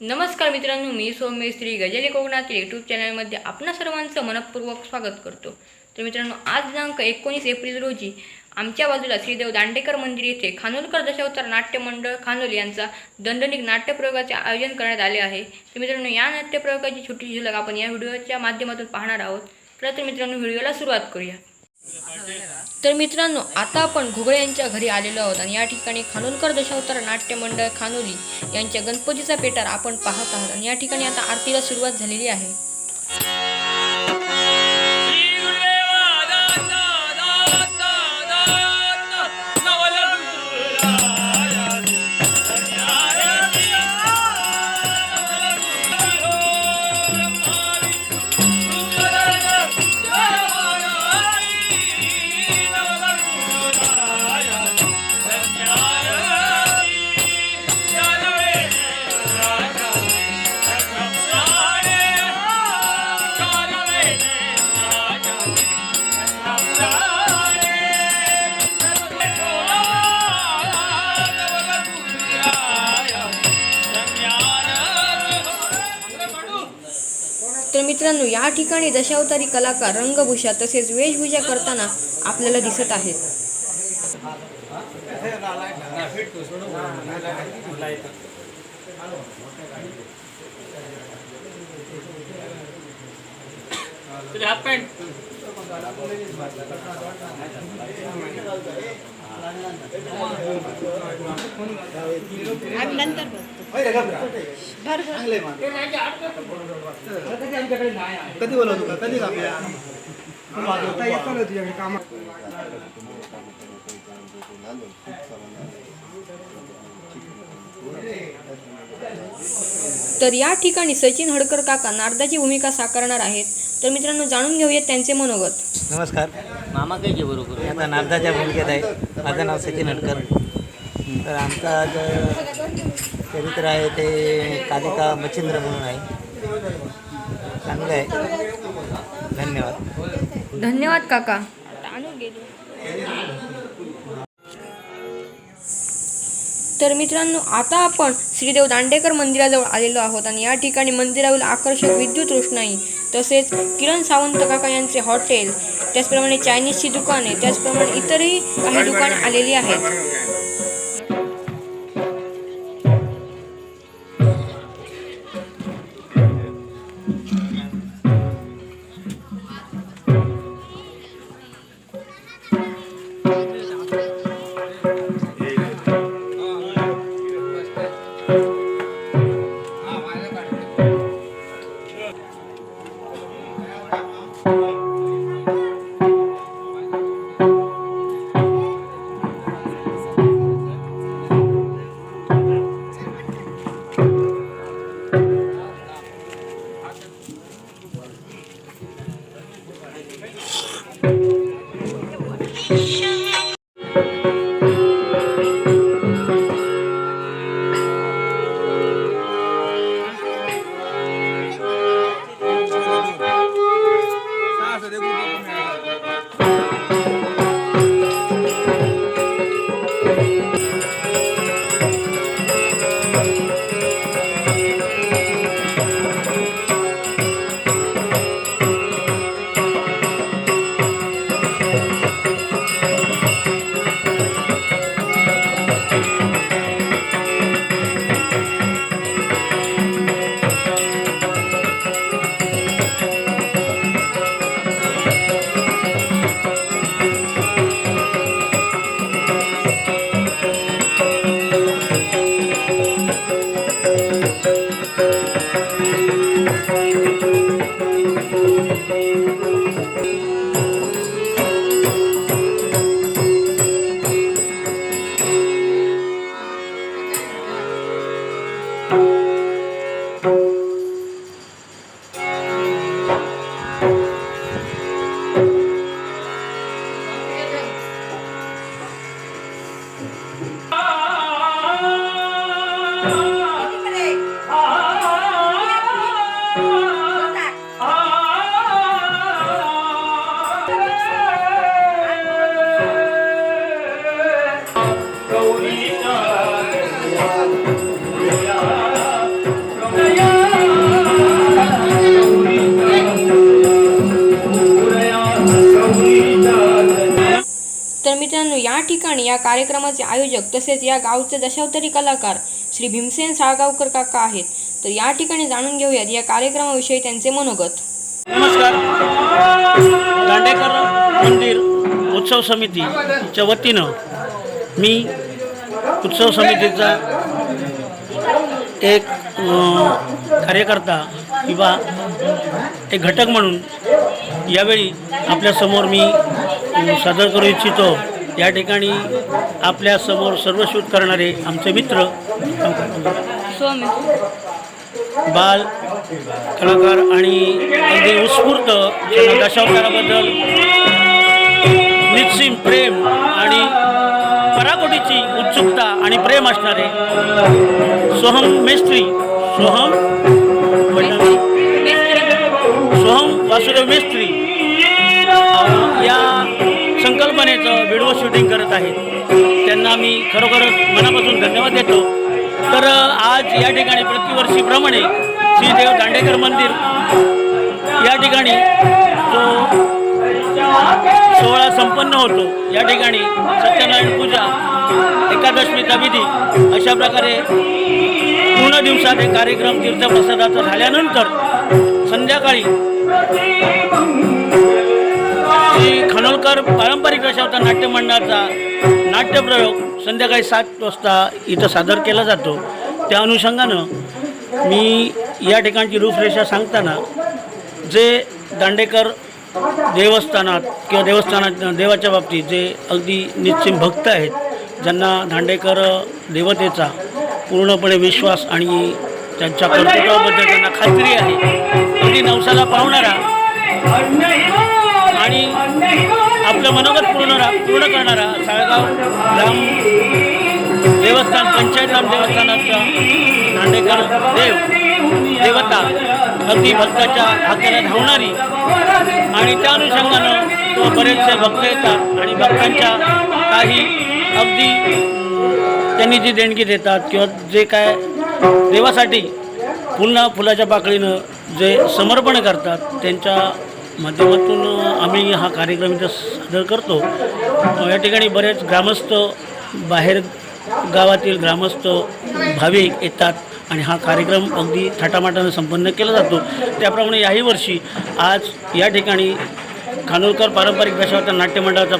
नमस्कार मित्रांनो मी सौम्य श्री गजाली कोकणातील यूट्यूब चॅनलमध्ये आपणा सर्वांचं मनपूर्वक स्वागत करतो. तर मित्रांनो आज दिनांक एकोणीस एप्रिल रोजी आमच्या बाजूला श्रीदेव दांडेकर मंदिर येथे खानोलकर दशावतार नाट्यमंडळ खानोल यांचा दंडनिक नाट्यप्रयोगाचे आयोजन करण्यात आले आहे. तर मित्रांनो या नाट्यप्रयोगाची छोटी झलक आपण या व्हिडिओच्या माध्यमातून पाहणार आहोत. तर मित्रांनो व्हिडिओला सुरुवात करूया. तर मित्रांनो आता आपण घुगळे यांच्या घरी आलेलो आहोत आणि या ठिकाणी खानोलकर दशावतार नाट्य मंडळ खानोली यांच्या गणपतीचा पेटार आपण पाहत आहोत. आणि या ठिकाणी आता आरतीला सुरुवात झालेली आहे. तर मित्रांनो या ठिकाणी दशावतारी कलाकार रंगभूषा तसेच वेशभूषा करताना आपल्याला दिसत आहेत. तुझे हात पॅन्ट कधी बोलवतो का? कधी आपल्या तर या ठिकाणी सचिन हडकर काका नारदाची भूमिका साकारणार आहेत. तर मित्रांनो जाणून घेऊयात त्यांचे मनोगत. नमस्कार. मामा काय जे बरोबर? मी आता नारदाच्या भूमिकेत आहे. माझं नाव सचिन हटकर तर आमचा जो चरित्र आहे ते कालिका मच्छिंद्र म्हणून आहे. चांगलं आहे. धन्यवाद. धन्यवाद काका. तर मित्रांनो आता आपण श्रीदेव दांडेकर मंदिराजवळ आलेलो आहोत आणि या ठिकाणी मंदिरावरील आकर्षक विद्युत रोषणाई तसेच किरण सावंत काका यांचे हॉटेल त्याचप्रमाणे चायनीजची दुकाने त्याचप्रमाणे इतरही काही दुकाने आलेली आहेत. या गावचे दशावतारी कलाकार श्री भीमसेन साळगावकर काका आहेत. तर या ठिकाणी जाणून घेऊयात या कार्यक्रमाविषयी त्यांचे मनोगत. नमस्कार. दांडेकर मंदिर उत्सव समितीच्या वतीनं मी उत्सव समितीचा एक कार्यकर्ता किंवा एक घटक म्हणून यावेळी आपल्यासमोर मी सादर करू इच्छितो. या ठिकाणी आपल्यासमोर सर्वशूत करणारे आमचे मित्र. बाल कलाकार आणि अगदी उत्स्फूर्त दशावताराबद्दल निश्चिम प्रेम आणि पराकोटीची उत्सुकता आणि प्रेम असणारे सोहम मेस्त्री. सोहम? सोहम वासुदेव मेस्त्री. संकल्पनेचं व्हिडिओ शूटिंग करत आहेत. त्यांना मी खरोखरच मनापासून धन्यवाद देतो. तर आज या ठिकाणी प्रतिवर्षीप्रमाणे श्रीदेव दांडेकर मंदिर या ठिकाणी जो सोहळा संपन्न होतो या ठिकाणी सत्यनारायण पूजा एकादशमीचा विधी अशा प्रकारे पूर्ण दिवसात हे कार्यक्रम तीर्थप्रसादाचा झाल्यानंतर संध्याकाळी तर पारंपरिक दशावतार नाट्य मंडळाचा नाट्यप्रयोग संध्याकाळी सात वाजता इथं सादर केला जातो. त्या अनुषंगानं मी या ठिकाणची रूपरेषा सांगताना जे दांडेकर देवस्थानात किंवा देवस्थानात देवाच्या बाबतीत जे अगदी निश्चिम भक्त आहेत ज्यांना दांडेकर देवतेचा पूर्णपणे विश्वास आणि त्यांच्या कर्तृत्वाबद्दल त्यांना खात्री आहे अगदी नवसाला पावणारा आणि आपलं मनोगत पूर्ण पूर्ण करणारा साळगाव राम देवस्थान पंचायत राम देवस्थानाचा नांदेकर देव देवता अगदी भक्ताच्या हाताला धावणारी आणि त्या अनुषंगानं तो बरेचसे भक्त येतात आणि भक्तांच्या काही अगदी त्यांनी जी देणगी देतात किंवा जे काय देवासाठी पुन्हा फुलाच्या पाकळीनं जे समर्पण करतात त्यांच्या माध्यमातून आम्ही हा कार्यक्रम इथं सादर करतो. या ठिकाणी बरेच ग्रामस्थ बाहेर गावातील ग्रामस्थ भाविक येतात आणि हा कार्यक्रम अगदी थाटामाटानं संपन्न केला जातो. त्याप्रमाणे याही वर्षी आज या ठिकाणी खानोलकर पारंपरिक दशावतार नाट्यमंडळाचा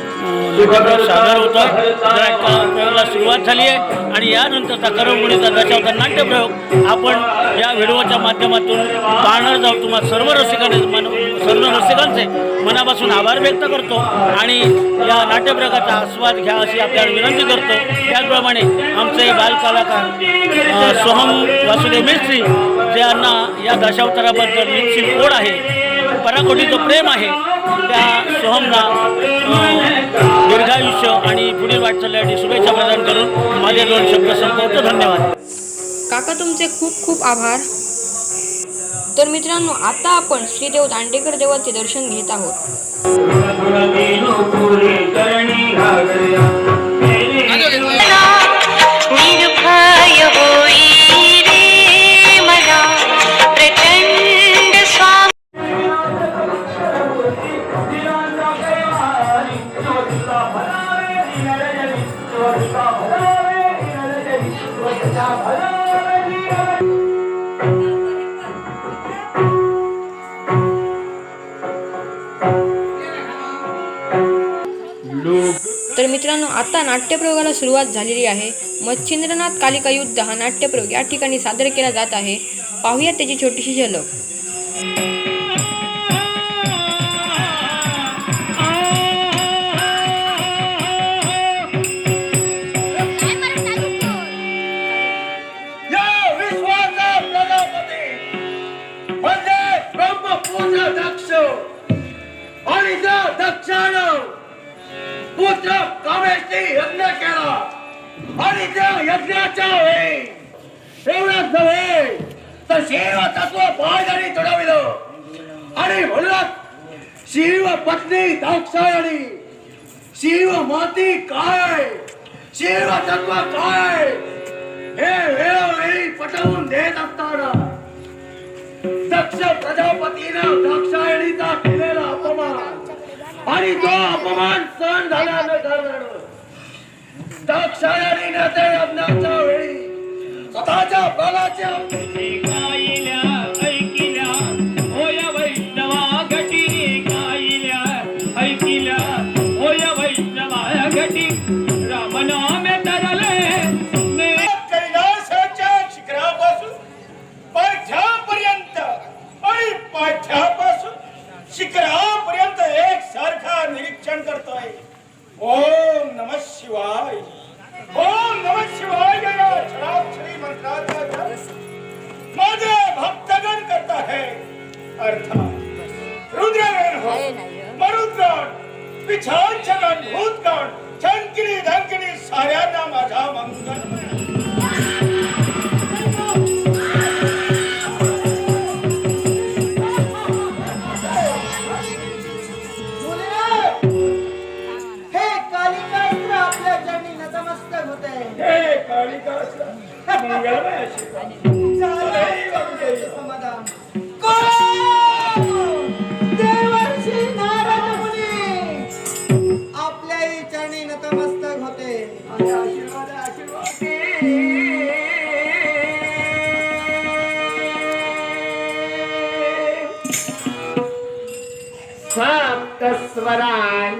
सादर होता. प्रयोगाला सुरुवात झाली आहे. आणि यानंतरचा करमणुकीचा दशावतार नाट्यप्रयोग आपण या व्हिडिओच्या माध्यमातून पाहणार जाऊ. तुम्हाला सर्व रसिकांनी मन सर्व रसिकांचे मनापासून आभार व्यक्त करतो. आणि या नाट्यप्रयोगाचा आस्वाद घ्या अशी आपल्याला विनंती करतो. त्याचप्रमाणे आमचे बालकलाकार सोहम वासुदेव मिस्त्री ज्यांना या दशावताराबद्दल निश्चित ओढ आहे पराकोटीचं प्रेम आहे. त्या सोहमला दीर्घायुष्य आणि पुढील वाटचालीसाठी शुभेच्छा प्रदान करून माझे दोन शब्द संपवतो. धन्यवाद. काका तुमचे खूप खूप आभार. तर मित्रांनो आता आपण श्रीदेव दांडेकर देवाचे दर्शन घेत आहोत. नाट्यप्रयोगाला सुरुवात झालेली आहे. मच्छिंद्रनाथ कालिका युद्ध हा नाट्यप्रयोग या ठिकाणी सादर केला जात आहे. पाहूया त्याची छोटीशी झलक. या पुत्र त्यांनी यज्ञ केला आणि त्या यज्ञाच्या वेळी एवढंच नव्हे तर शिव तत्व पायदरी चढविलं. आणि म्हणलं शिव पत्नी दाक्षायणी शिव माती काय शिव तत्व काय हे वेळोवेळी पटवून देत असताना. दक्ष प्रजापतीनं दाक्षायणीचा केलेला अपमान. आणि तो अपमान सहन झाला न झाल्यानं दक्षायाने नेते लग्नाच्या वेळी स्वतःच्या बलाच्या कालिदास मंगलमय? देवर्षी नारद मुनी चरणी नतमस्तक होते आशीर्वाद आशीर्वाद सप्तस्वरांची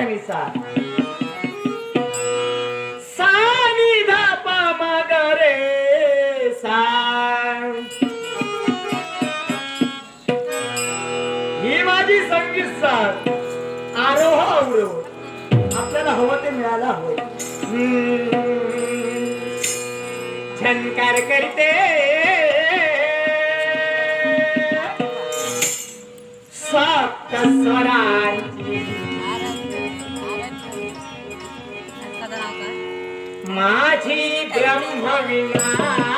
गम पधनी सा सा नि धा पा रे सा ही माझी संगीत साथ आरोह अवरोह आपल्याला हवं ते मिळायला हवं. झनकार करते. सप्त स्वरांची ब्रह्मविना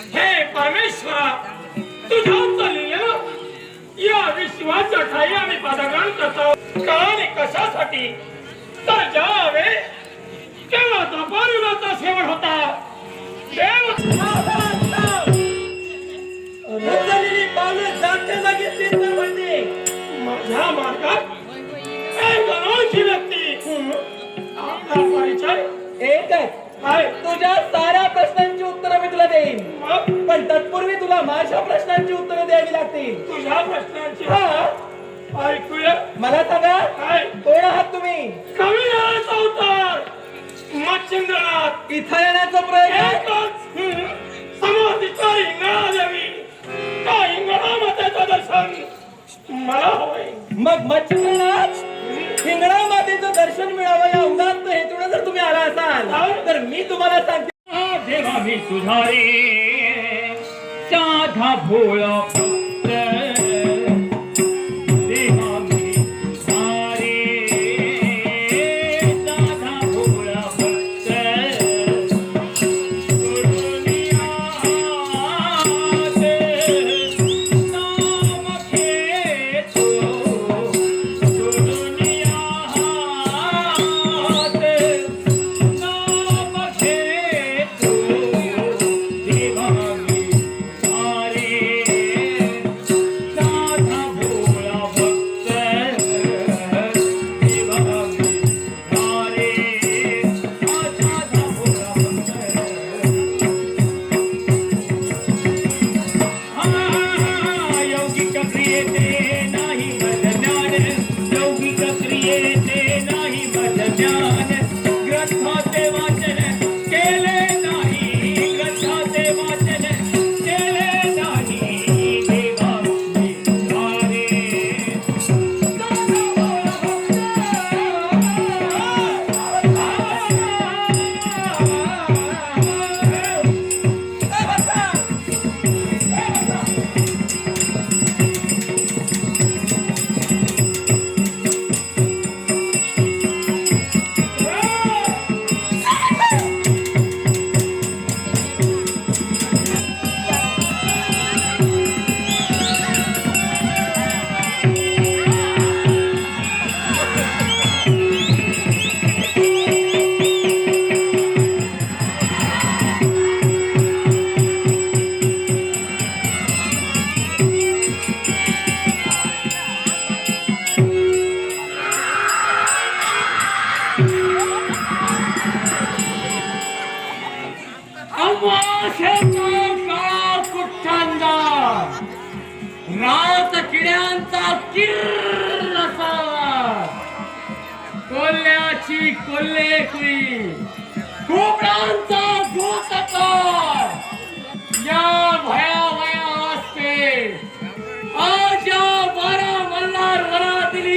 हे परमेश्वरा तुझ्या लिहिलेलं या विश्वाच्या ठाई आम्ही पादाग्रहण करतो. का आणि कशासाठी? तर ज्यावेळी केवळ तपारुणाचा शेवट होता तुझ्या साऱ्या प्रश्नांची उत्तरं मी तुला देईन. मग? पण तत्पूर्वी तुला माझ्या प्रश्नांची उत्तरं द्यावी लागतील. तुझ्या प्रश्नांची? हा. ऐकूया? मला सांगा काय कोण आहात तुम्ही? कवी नारायणचा अवतार मच्छिंद्रनाथ. इथं येण्याचा प्रयत्न एकच. हम्म, समाधीचा इंगळा देवी त्या इंगळा मातेचं दर्शन. मला हवंय. मग मच्छिंद्रनाथ हिंगणा मातेचं दर्शन मिळावं या तुम्ही तर मी तुम्हाला सांगते. देवा मी तुझारे साधा भोळा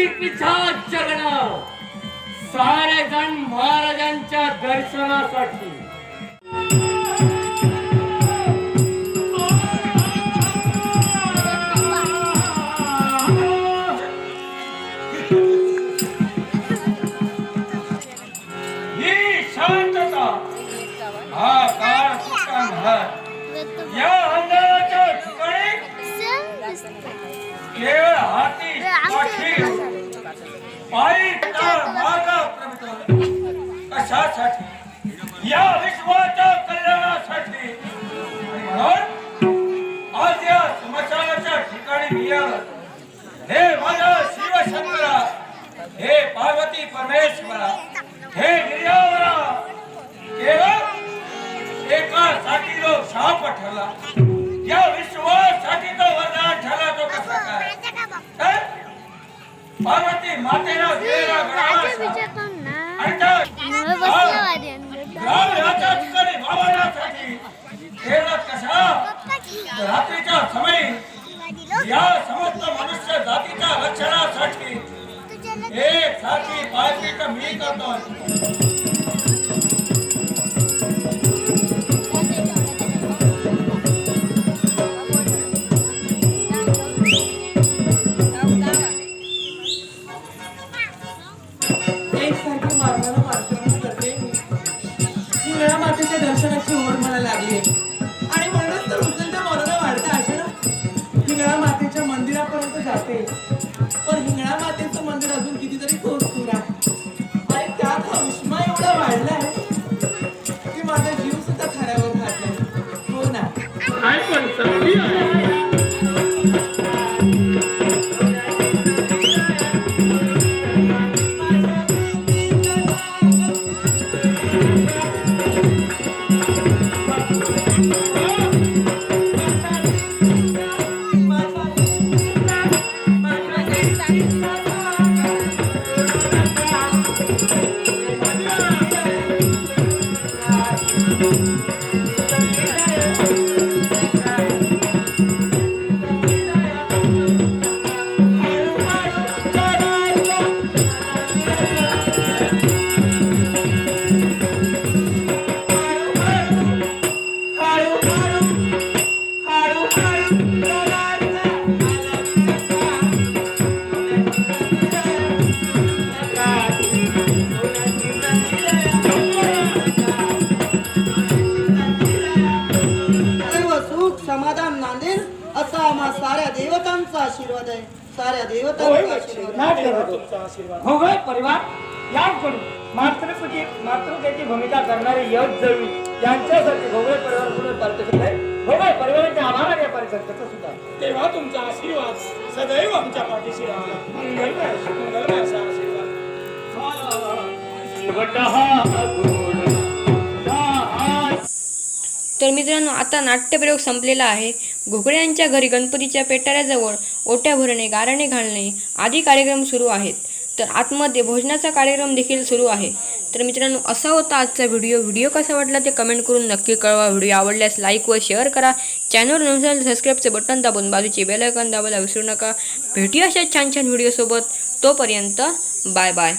पिछा जगणं. सारे जण महाराजांच्या दर्शनासाठी. पायी तर मागा प्रमित कशासाठी या विश्वाच्या कल्याणासाठी केलं कशा? तर रात्रीच्या समयी या समस्त मनुष्य जातीच्या रक्षणासाठी एक साथी पायपीट मी करतो साऱ्या देवतांचा आशीर्वाद. आहे. भोगळे परिवार याकडून मातृपती मातृतेची भूमिका करणारे यश जळवी यांच्यासाठी भोगळे परिवार पुढे पारितोषिक आहे. भोगळे परिवाराच्या आभार या पारितोषिकाचा सुद्धा. तेव्हा तुमचा आशीर्वाद सदैव आमच्या पाठीशी राहिला मंगलमय मंगलमय असा आशीर्वाद. तर मित्रांनो आता नाट्यप्रयोग संपलेला आहे. घोगड्यांच्या घरी गणपतीच्या पेटाऱ्याजवळ ओट्या भरणे गारणे घालणे आदी कार्यक्रम सुरू आहेत. तर आतमध्ये भोजनाचा कार्यक्रम देखील सुरू आहे. तर मित्रांनो असा होता आजचा व्हिडिओ. व्हिडिओ कसा वाटला ते कमेंट करून नक्की कळवा. व्हिडिओ आवडल्यास लाईक व शेअर करा. चॅनल नसेल सबस्क्राईबचे बटन दाबून बाजूची बेलायकन दाबायला विसरू नका. भेटूया अशा छान छान व्हिडिओसोबत तोपर्यंत बाय बाय